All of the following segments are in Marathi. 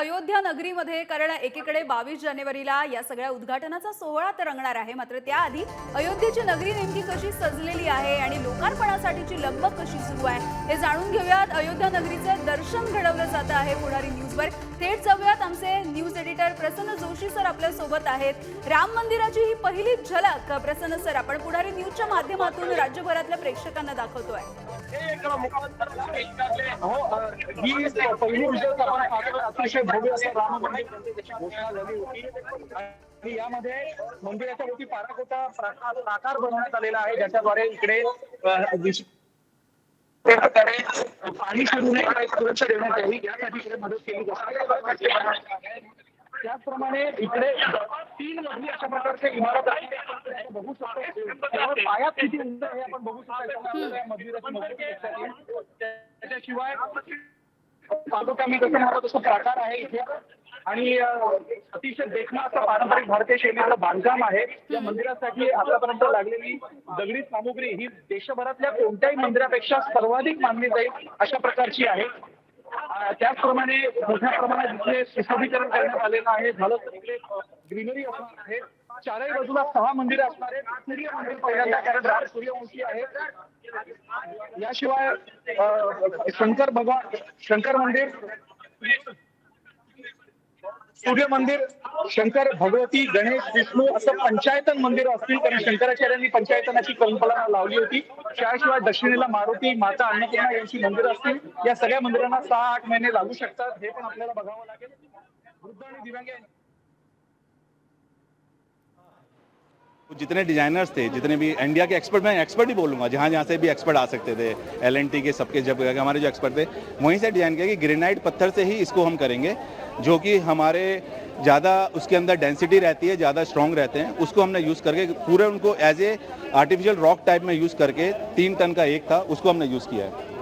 अयोध्या नगरीमध्ये कारण एकीकडे बावीस जानेवारीला या सगळ्या उद्घाटनाचा सोहळा तर रंगणार आहे. मात्र त्याआधी अयोध्येची नगरी नेमकी कशी सजलेली आहे आणि लोकार्पणासाठीची लगबग कशी सुरू आहे हे जाणून घेऊयात. अयोध्या नगरीचं दर्शन घडवलं जातं आहे पुढारी न्यूजवर. थेट जाऊयात आमचे news editor Prasanna Joshi sir आपल्यासोबत आहेत. राम मंदिराची ही पहिली झलक प्रसन्न सर आपण पुढारी न्यूजच्या माध्यमातून राज्यभरातल्या प्रेक्षकांना दाखवतोय. पहिली विजय आपण अतिशय भव्य असं राम मंदिर घोषणा झाली होती आणि यामध्ये मंदिराच्या वरती पाराकोटा प्राकार बनवण्यात आलेला आहे ज्याच्याद्वारे इकडे प्रकारे पाणी सुरू नये सुरक्षा देण्यात यावी. यासाठी मदत केली जाते. त्याचप्रमाणे इकडे तीन मजली अशा प्रकारचे इमारत आहे. बघू शकतो. केवळ पायात किती उंच आहे आपण बघू शकतो. त्याच्याशिवाय पाहतो कसं तसं प्रकार आहे इथे. आणि अतिशय देखणा असा पारंपरिक भारतीय शैलीचं बांधकाम आहे. या मंदिरासाठी आतापर्यंत लागलेली दगडी सामुग्री ही देशभरातल्या कोणत्याही मंदिरापेक्षा सर्वाधिक मानली जाईल अशा प्रकारची आहे. त्याचप्रमाणे मोठ्या प्रमाणात इथे सुशोभीकरण करण्यात आलेलं आहे. झालं तर इकडे ग्रीनरी असणार आहे. चारही बाजूला सहा मंदिरं असणार आहेत. सूर्य मंदिर पहिल्यांदा कारण राम सूर्यवंशी आहे. याशिवाय शंकर भगवान शंकर मंदिर सूर्य मंदिर शंकर भगवती गणेश विष्णू असं पंचायतन मंदिर असतील कारण शंकराचार्यांनी पंचायतनाची कल्पना लावली होती. त्याशिवाय दक्षिणेला मारुती माता अन्नपूर्णा यांची मंदिरं असतील. या सगळ्या मंदिरांना सहा आठ महिने लागू शकतात. हे पण आपल्याला बघावं लागेल. वृद्ध आणि दिव्यांग जितने डिजाइनर्स थे, जितने भी इंडिया के एक्सपर्ट मैं एक्सपर्ट ही बोलूँगा, जहाँ जहाँ से भी एक्सपर्ट आ सकते थे एलएनटी के सबके, जब हमारे जो एक्सपर्ट थे, वहीं से डिज़ाइन किया कि ग्रेनाइट पत्थर से ही इसको हम करेंगे, जो कि हमारे ज़्यादा उसके अंदर डेंसिटी रहती है, ज़्यादा स्ट्रॉन्ग रहते हैं, उसको हमने यूज़ करके पूरे उनको as a artificial rock type में यूज़ करके तीन टन का एक था, उसको हमने यूज़ किया है।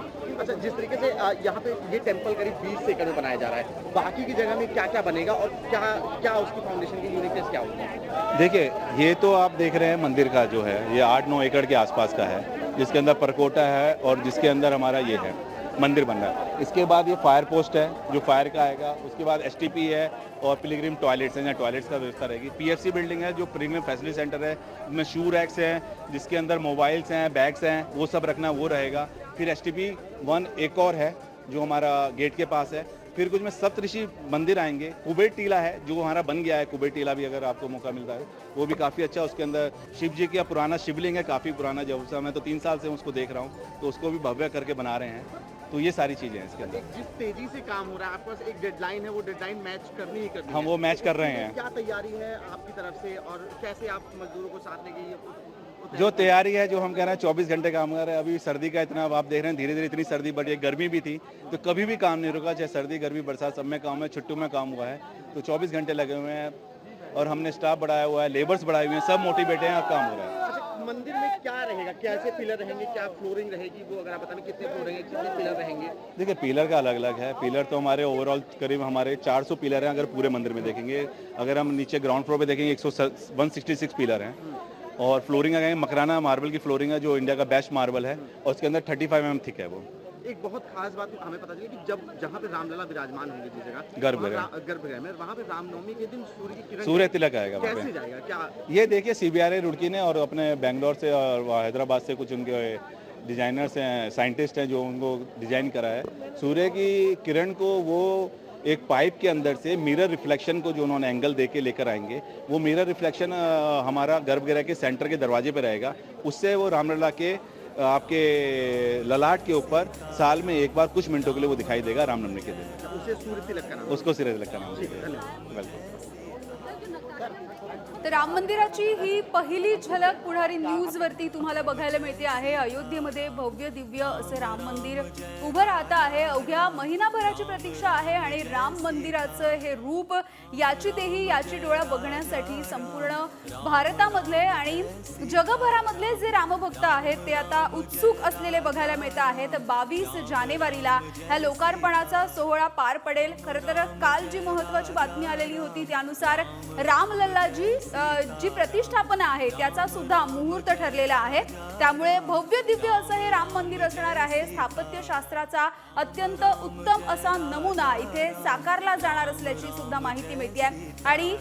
अच्छा जिस तरीके से यहाँ पे ये टेंपल करीब 20 एकड़ में बनाया जा रहा है, बाकी की जगह में क्या क्या बनेगा और क्या क्या उसकी फाउंडेशन की यूनिकनेस क्या होगी? देखिए, ये तो आप देख रहे हैं मंदिर का जो है, ये आठ नौ एकड़ के आसपास का है, जिसके अंदर परकोटा है और जिसके अंदर हमारा ये है। मंदिर बन रहा है। इसके बाद ये फायर पोस्ट है, जो फायर का आएगा, उसके बाद एसटीपी है और पिलीग्रीम टॉयलेट्स हैं जहाँ टॉयलेट्स का व्यवस्था रहेगी। पीएफसी बिल्डिंग है, जो प्रीमियम फैसिलिटी सेंटर है इसमें शू रैक्स हैं, जिसके अंदर मोबाइल्स हैं बैग्स हैं, वो सब रखना, वो रहेगा। फिर एसटीपी वन एक और है, जो हमारा गेट के पास है। फिर कुछ में सप्तऋषि मंदिर आएँगे। कुबेर टीला है, जो हमारा बन गया है। कुबेर टीला भी अगर आपको मौका मिलता है, वो भी काफ़ी अच्छा उसके अंदर शिव जी का पुराना शिवलिंग है, काफ़ी पुराना जब से मैं तो तीन साल से उसको देख रहा हूँ तो उसको भी भव्य करके बना रहे हैं। तो ये सारी चीज़ें हैं इसके अंदर। जिस तेज़ी से काम हो रहा है आपके पास एक डेडलाइन है वो डेडलाइन मैच करनी ही करनी हम वो मैच कर रहे हैं। क्या तैयारी है आपकी तरफ़ से और कैसे आप मजदूरों को साथ लेके जो तैयारी है जो हम कह रहे हैं चौबीस घंटे काम कर रहे हैं। अभी सर्दी का इतना अब आप देख रहे हैं धीरे धीरे इतनी सर्दी बढ़ी है गर्मी भी थी तो कभी भी काम नहीं रुका चाहे सर्दी गर्मी बरसात सब में काम है छुट्टू में काम हुआ है। तो चौबीस घंटे लगे हुए हैं और हमने स्टाफ बढ़ाया हुआ है लेबर्स बढ़ाए हुए हैं सब मोटिवेट हैं अब काम हो रहा है। मंदिर में क्या रहेगा? कैसे पिलर रहेंगे? क्या फ्लोरिंग रहेगी? वो अगर आप बताएँ, कितने फ्लोर रहेंगे, कितने पिलर रहेंगे? देखिए, पिलर का अलग अलग है। पिलर तो हमारे ओवरऑल करीब हमारे 400 पिलर हैं अगर पूरे मंदिर में देखेंगे। अगर हम नीचे ग्राउंड फ्लोर पे देखेंगे 166 पिलर हैं। और फ्लोरिंग अगर मकराना मार्बल की फ्लोरिंग है, जो इंडिया का बेस्ट मार्बल है, और उसके अंदर 35 फाइव एम थिक है वो। एक बहुत खास बात हमें पता चली कि जब जहाँ पे रामलला विराजमान होंगे जिस जगह गर्भगृह। रा- गर्भगृह में वहाँ पे रामनवमी के दिन सूर्य की किरण सूर्य तिलक आएगा कैसे जाएगा? क्या ये देखिए सी बी आर रुड़की ने और अपने बेंगलोर से और हैदराबाद से कुछ उनके डिजाइनर्स हैं साइंटिस्ट हैं जो उनको डिज़ाइन करा है। सूर्य की किरण को वो एक पाइप के अंदर से मिरर रिफ्लेक्शन को जो उन्होंने एंगल दे के लेकर आएँगे वो मिरर रिफ्लेक्शन हमारा गर्भगृह के सेंटर के दरवाजे पे रहेगा। उससे वो रामलला के आपके ललाट के ऊपर साल में एक बार कुछ मिनटों के लिए वो दिखाई देगा रामनवमी के दिन। उसे सूर्य तिलक का नाम। उसको सिरे तिलक का नाम। वेलकम। तर राम मंदिराची ही पहिली झलक पुढारी न्यूज वरती तुम्हाला बघायला मिळते आहे. अयोध्येमध्ये भव्य दिव्य असं राम मंदिर उभं राहतं आहे. अवघ्या महिनाभराची प्रतीक्षा आहे आणि राम मंदिराचं हे रूप याची तेही याची डोळा बघण्यासाठी संपूर्ण भारतामधले आणि जगभरामधले जे रामभक्त आहेत ते आता उत्सुक असलेले बघायला मिळत आहेत बावीस जानेवारीला ह्या लोकार्पणाचा सोहळा पार पडेल. खरं तर काल जी महत्वाची बातमी आलेली होती त्यानुसार रामलल्लाजी जी प्रतिष्ठापना आहे त्याचा सुद्धा मुहूर्त ठरलेला आहे. त्यामुळे भव्य दिव्य असं हे राम मंदिर असणार आहे. स्थापत्यशास्त्राचा अत्यंत उत्तम असा नमुना इथे साकारला जाणार असल्याची सुद्धा माहिती मिळते आहे आणि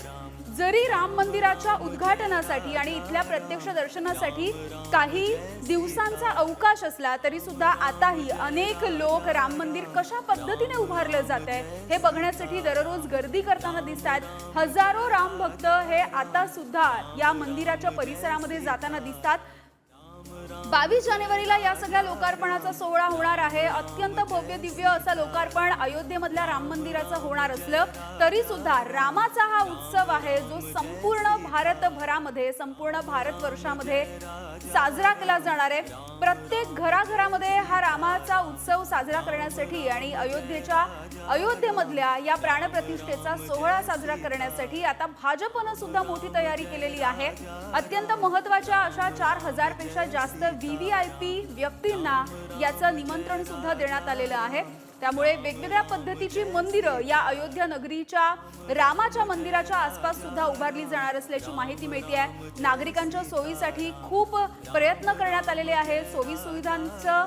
जरी राम मंदिराच्या उद्घाटनासाठी आणि इथल्या प्रत्यक्ष दर्शनासाठी काही दिवसांचा अवकाश असला तरी सुद्धा आताही अनेक लोक राम मंदिर कशा पद्धतीने उभारलं जात आहे हे बघण्यासाठी दररोज गर्दी करताना दिसतात हजारो राम भक्त हे आता सुद्धा या मंदिराच्या परिसरामध्ये जाताना दिसतात. बावीस जानेवारीला या सगळ्या लोकार्पणाचा सोहळा होणार आहे. अत्यंत भव्य दिव्य असं लोकार्पण अयोध्येमधल्या राम मंदिराचं होणार असलं तरी सुद्धा रामाचा हा उत्सव आहे जो संपूर्ण भारतभरामध्ये संपूर्ण भारतवर्षामध्ये साजरा केला जाणार आहे. प्रत्येक घराघरामध्ये हा रामाचा उत्सव साजरा करण्यासाठी आणि अयोध्येच्या अयोध्येमधल्या या प्राणप्रतिष्ठेचा सोहळा साजरा करण्यासाठी आता भाजपनं सुद्धा मोठी तयारी केलेली आहे. अत्यंत महत्त्वाच्या अशा चार हजारपेक्षा जास्त पी व्यक्तींना याचं निमंत्रण सुद्धा देण्यात आलेलं आहे. त्यामुळे वेगवेगळ्या पद्धतीची मंदिरं या अयोध्या नगरीच्या रामाच्या मंदिराच्या आसपास सुद्धा उभारली जाणार असल्याची माहिती मिळते आहे नागरिकांच्या सोयीसाठी खूप प्रयत्न करण्यात आलेले आहे सोयी सुविधांचं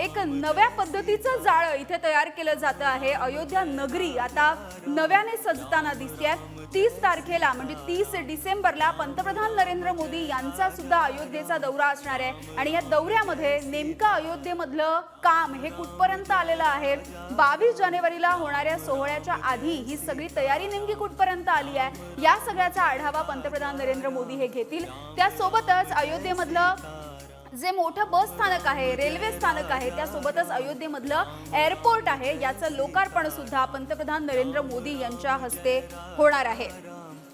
एक नव्या पद्धतीचं जाळं इथे तयार केलं जातं आहे. अयोध्या नगरी आता नव्याने सजताना दिसते तीस तारखेला म्हणजे तीस डिसेंबरला पंतप्रधान नरेंद्र मोदी यांचा सुद्धा अयोध्येचा दौरा असणार आहे. आणि या दौऱ्यामध्ये नेमकं अयोध्येमधलं काम हे कुठपर्यंत आलेलं आहे? बावीस जानेवारीला होणाऱ्या सोहळ्याच्या आधी ही सगळी तयारी नेमकी कुठपर्यंत आली आहे? या सगळ्याचा आढावा पंतप्रधान नरेंद्र मोदी हे घेतील. त्यासोबतच अयोध्येमधलं जे मोठं बस स्थानक आहे रेल्वे स्थानक आहे त्यासोबतच अयोध्येमधलं एअरपोर्ट आहे याचं लोकार्पण सुद्धा पंतप्रधान नरेंद्र मोदी यांच्या हस्ते होणार आहे.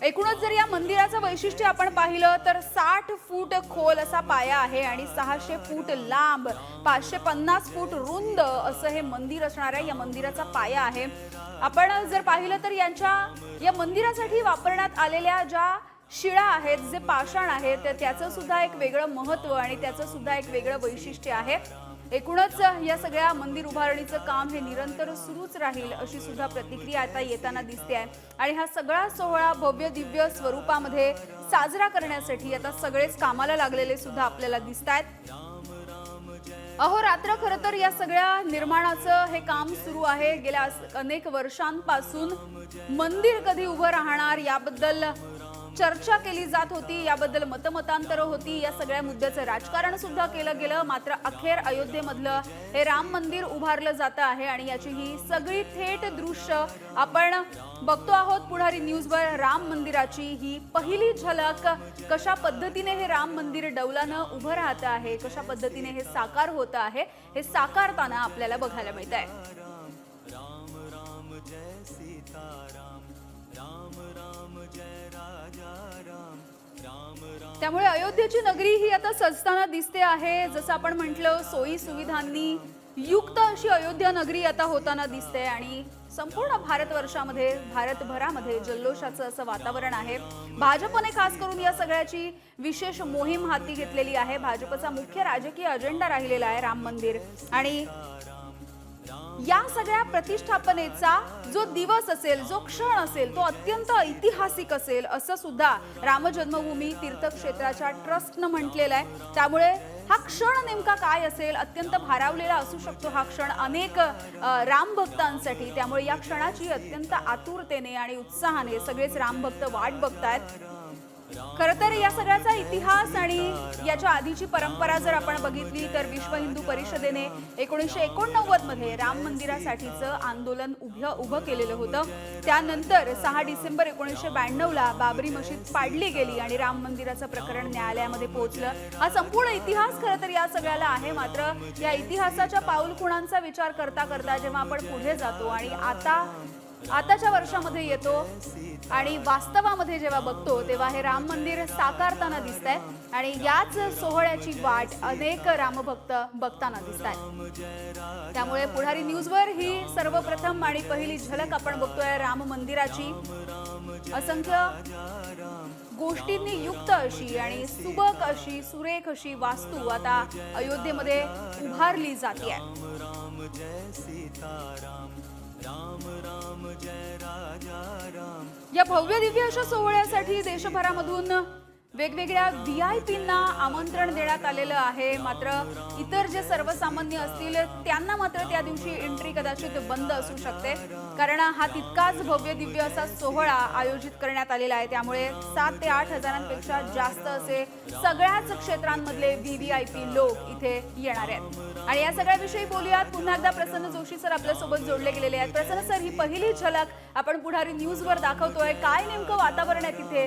एकूणच जर या मंदिराचं वैशिष्ट्य आपण पाहिलं तर साठ फूट खोल असा पाया आहे आणि सहाशे फूट लांब पाचशे पन्नास फूट रुंद असं हे मंदिर असणार आहे. या मंदिराचा पाया आहे. आपण जर पाहिलं तर यांच्या या मंदिरासाठी वापरण्यात आलेल्या ज्या शिळा आहेत जे पाषाण आहेत तर त्याचं सुद्धा एक वेगळं महत्त्व आणि त्याचं सुद्धा एक वेगळं वैशिष्ट्य आहे. एकूणच या सगळ्या मंदिर उभारणीचं काम हे निरंतर सुरूच राहील अशी सुद्धा प्रतिक्रिया आता येताना दिसते आहे. आणि हा सगळा सोहळा भव्य दिव्य स्वरूपामध्ये साजरा करण्यासाठी आता सगळेच कामाला लागलेले सुद्धा आपल्याला दिसत आहेत. अहो रात्र खरं तर या सगळ्या निर्माणाचं हे काम सुरू आहे. गेल्या अनेक वर्षांपासून मंदिर कधी उभं राहणार याबद्दल चर्चा केली जात होती याबद्दल मतमतांतर होती या सगळ्या मुद्द्याचं राजकारण सुद्धा केलं गेलं. मात्र अखेर अयोध्येमधलं हे राम मंदिर उभारलं जातं आहे आणि याची ही सगळी थेट दृश्य आपण बघतो आहोत पुढारी न्यूजवर. राम मंदिराची ही पहिली झलक कशा पद्धतीने हे राम मंदिर डौलानं उभं राहतं आहे कशा पद्धतीने हे साकार होतं आहे हे साकारताना आपल्याला बघायला मिळत आहे त्यामुळे अयोध्येची नगरी ही आता सजताना दिसते आहे. जसं आपण म्हटलं सोयी सुविधांनी युक्त अशी अयोध्या नगरी आता होताना दिसते आणि संपूर्ण भारतवर्षामध्ये भारतभरामध्ये जल्लोषाचं असं वातावरण आहे. भाजपने खास करून या सगळ्याची विशेष मोहीम हाती घेतलेली आहे. भाजपचा मुख्य राजकीय अजेंडा राहिलेला आहे राम मंदिर. आणि या सगळ्या प्रतिष्ठापनेचा जो दिवस असेल जो क्षण असेल तो अत्यंत ऐतिहासिक असेल असं सुद्धा राम जन्मभूमी तीर्थक्षेत्राच्या ट्रस्टनं म्हटलेलं आहे. त्यामुळे हा क्षण नेमका काय असेल अत्यंत भारावलेला असू शकतो हा क्षण अनेक रामभक्तांसाठी राम भक्तांसाठी. त्यामुळे या क्षणाची अत्यंत आतुरतेने आणि उत्साहाने सगळेच राम भक्त वाट बघतायत. खरं तर या सगळ्याचा इतिहास आणि याच्या आधीची परंपरा जर आपण बघितली तर विश्व हिंदू परिषदेने एकोणीसशे एकोणनव्वदमध्ये राम मंदिरासाठीचं आंदोलन उभं उभं केलेलं होतं. त्यानंतर सहा डिसेंबर एकोणीसशे ब्याण्णवला बाबरी मशीद पाडली गेली आणि राम मंदिराचं प्रकरण न्यायालयामध्ये पोहोचलं. हा संपूर्ण इतिहास खरं तर या सगळ्याला आहे. मात्र या इतिहासाच्या पाऊलखुणांचा विचार करता करता जेव्हा आपण पुढे जातो आणि आता आताच्या वर्षामध्ये येतो आणि वास्तवामध्ये जेव्हा बघतो तेव्हा हे राम मंदिर साकारताना दिसत आहे आणि याच सोहळ्याची वाट अनेक रामभक्त बघताना दिसत आहेत त्यामुळे पुढारी न्यूजवर ही सर्वप्रथम आणि पहिली झलक आपण बघतोय राम मंदिराची. असंख्य गोष्टींनी युक्त अशी आणि सुबक अशी सुरेख अशी वास्तू आता अयोध्येमध्ये उभारली जाते या भव्य दिव्य अशा सोहळ्यासाठी देशभरामधून वेगवेगळ्या व्ही आय पींना आमंत्रण देण्यात आलेलं आहे. मात्र इतर जे सर्वसामान्य असतील त्यांना मात्र त्या दिवशी एंट्री कदाचित बंद असू शकते. कारण हा तितकाच भव्य दिव्य असा सोहळा आयोजित करण्यात आलेला आहे. त्यामुळे सात ते आठ हजारांपेक्षा जास्त असे सगळ्याच क्षेत्रांमधले व्ही व्ही आय पी लोक इथे येणार आहेत. आणि या सगळ्याविषयी बोलूयात. पुन्हा एकदा प्रसन्न जोशी सर आपल्यासोबत जोडले गेलेले आहेत. प्रसन्न सर ही पहिली झलक आपण पुढारी न्यूजवर दाखवतोय. काय नेमकं वातावरण आहे तिथे?